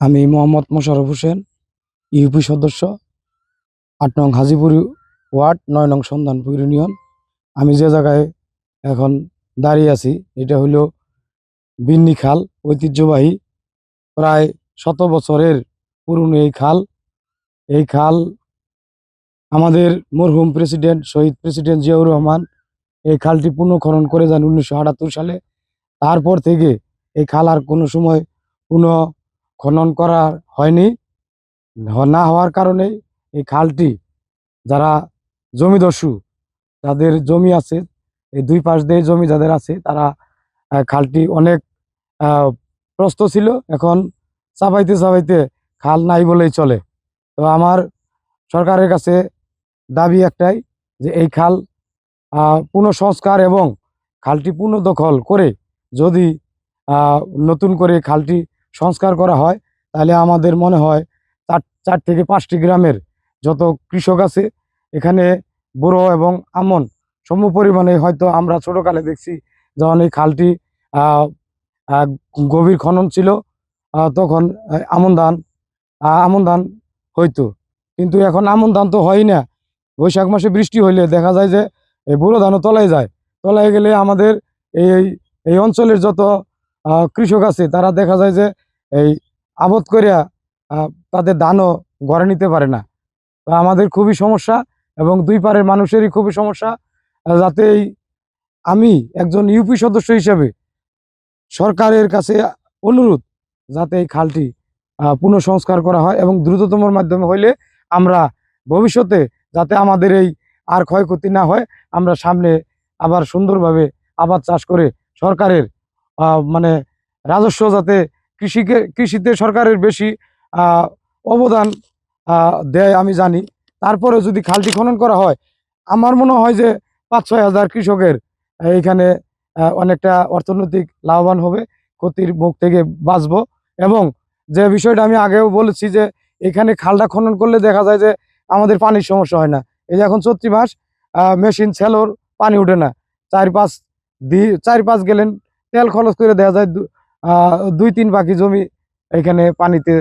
আমি মোহাম্মদ মোশাররফ হোসেন, ইউপি সদস্য, আট নং হাজিপুর ওয়ার্ড, নয় নং সন্ধানপুর ইউনিয়ন। আমি যে জায়গায় এখন দাঁড়িয়ে আছি, এটা হলো বিন্নি খাল, ঐতিহ্যবাহী প্রায় শত বছরের পুরনো এই খাল। এই খাল আমাদের মরহুম প্রেসিডেন্ট শহীদ প্রেসিডেন্ট জিয়াউর রহমান এই খালটি পুনঃখনন করে যান উনিশশো আটাত্তর সালে। তারপর থেকে এই খাল আর কোনো সময় পুনঃ খনন করা হয়নি, না হওয়ার কারণে এই খালটি, যারা জমিদস্যু যাদের জমি আছে, এই দুই পাশ দিয়ে জমি যাদের আছে, তারা খালটি অনেক প্রস্ত ছিল, এখন চাপাইতে চাপাইতে খাল নাই বলেই চলে। তো আমার সরকারের কাছে দাবি একটাই যে এই খাল পুনঃসংস্কার এবং খালটি পুনর্দখল করে যদি নতুন করে খালটি সংস্কার করা হয়, তাহলে আমাদের মনে হয় চার চার থেকে পাঁচটি গ্রামের যত কৃষক আছে, এখানে বুড়ো এবং আমন সম পরিমাণে হয়তো আমরা ছোটোকালে দেখছি যখন এই খালটি গভীর খনন ছিল তখন আমন ধান আমন ধান হইতো। কিন্তু এখন আমন ধান তো হয় না। বৈশাখ মাসে বৃষ্টি হইলে দেখা যায় যে এই বুড়ো ধানও তলায় যায়। তলায় গেলে আমাদের এই এই অঞ্চলের যত কৃষক আছে, তারা দেখা যায় যে এই আবদ করিয়া তাদের দানও গড়ে নিতে পারে না। তো আমাদের খুবই সমস্যা এবং দুই পারের মানুষেরই খুবই সমস্যা যাতে এই আমি একজন ইউপি সদস্য হিসেবে সরকারের কাছে অনুরোধ যাতে এই খালটি পুনঃসংস্কার করা হয় এবং দ্রুততমর মাধ্যমে হইলে আমরা ভবিষ্যতে যাতে আমাদের এই আর ক্ষয়ক্ষতি না হয়, আমরা সামনে আবার সুন্দরভাবে আবাদ চাষ করে সরকারের মানে রাজস্ব যাতে কৃষিকে, কৃষিতে সরকারের বেশি অবদান দেয় আমি জানি। তারপরে যদি খালটি খনন করা হয়, আমার মনে হয় যে পাঁচ ছয় হাজার কৃষকের এইখানে অনেকটা অর্থনৈতিক লাভবান হবে, ক্ষতির মুখ থেকে বাঁচবো। এবং যে বিষয়টা আমি আগেও বলেছি যে, এখানে খালটা খনন করলে দেখা যায় যে আমাদের পানির সমস্যা হয় না। এই যে এখন চৈত্রি মাস মেশিন, ছেলোর পানি ওঠে না। চার পাঁচ দি চার পাঁচ গেলেন, তেল খরচ করে দেওয়া যায় দুই তিন বাকি জমি এখানে পানিতে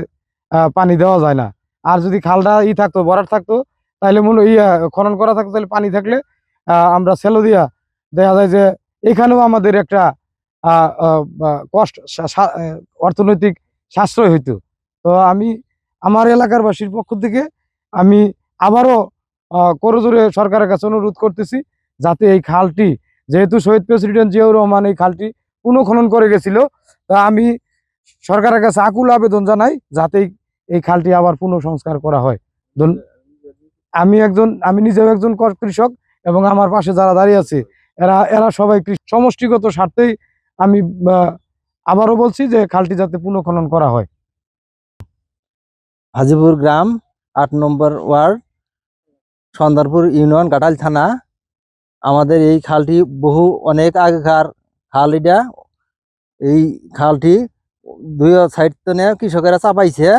পানি দেওয়া যায় না। আর যদি খালটা ই থাকতো ভরাট থাকতো তাহলে মনে ইয়া খনন করা থাকতো তাহলে পানি থাকলে আমরা সেলো দিয়া দেখা যায় যে এখানেও আমাদের একটা কষ্ট অর্থনৈতিক সাশ্রয় হইতো। তো আমি আমার এলাকার বাসীর পক্ষ থেকে আমি আবারও করজোরে সরকারের কাছে অনুরোধ করতেছি যাতে এই খালটি, যেহেতু শহীদ প্রেসিডেন্ট জিয়াউর রহমান এই খালটি পুনঃখনন করে গেছিল তা আমি সরকারের কাছে আকুল আবেদন জানাই যাতে এই- খালটি আবার পুনঃসংস্কার করা হয়। আমি একজন আমি নিজেও একজন কৃষক এবং আমার পাশে যারা দাঁড়িয়ে আছে, এরা এরা সবাই সমষ্টিগত স্বার্থেই আমি আবারও বলছি যে খালটি যাতে পুনঃখনন করা হয়। হাজিপুর গ্রাম আট নম্বর ওয়ার্ড, সন্দারপুর ইউনিয়ন গাটাল থানা। আমাদের এই খালটি বহু অনেক আগেকার খাল এটা। এই খালটি দুই সাইড তনে কৃষকেরা চাপাইছে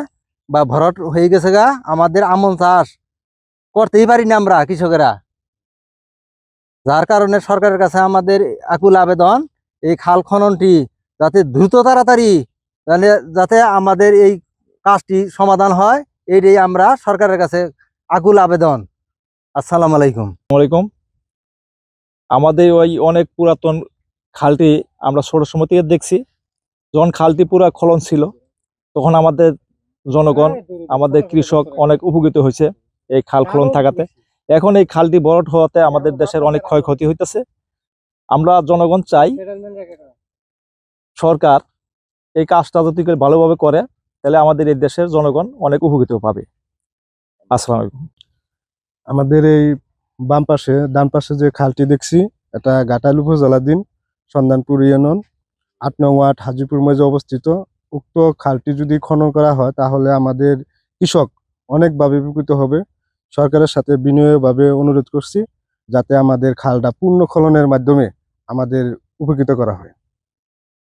বা ভরট হয়ে গেছে গা। আমাদের আমন চাষ করতেই পারি না আমরা কৃষকেরা। যার কারণে সরকারের কাছে আমাদের আকুল আবেদন, এই খাল খননটি যাতে দ্রুত তাড়াতাড়ি যাতে আমাদের এই কাজটি সমাধান হয়, এইটাই আমরা সরকারের কাছে আকুল আবেদন। আসসালামু আলাইকুম। আলাইকুম আমাদের ওই অনেক পুরাতন খালটি আমরা ছোট সময় থেকে দেখছি। যখন খালটি পুরা খলন ছিল, তখন আমাদের জনগণ, আমাদের কৃষক অনেক উপকৃত হয়েছে এই খাল খলন থাকাতে। এখন এই খালটি বরট হওয়াতে আমাদের দেশের অনেক ক্ষয়ক্ষতি হইতেছে। আমরা জনগণ চাই সরকার এই কাজটা যদি ভালোভাবে করে, তাহলে আমাদের এই দেশের জনগণ অনেক উপকৃত পাবে। আসসালামু আলাইকুম। আমাদের এই বাম পাশে, ডান পাশে যে খালটি দেখছি, এটা গাটাল উপজেলাধীন সন্ধানপুর ইউনিয়ন, আট নং ওয়ার্ড, হাজিপুর মাঝে অবস্থিত। উক্ত খালটি যদি খনন করা হয়, তাহলে আমাদের কৃষক অনেকভাবে উপকৃত হবে। সরকারের সাথে বিনিয়োগভাবে অনুরোধ করছি, যাতে আমাদের খালটা পূর্ণ খননের মাধ্যমে আমাদের উপকৃত করা হয়।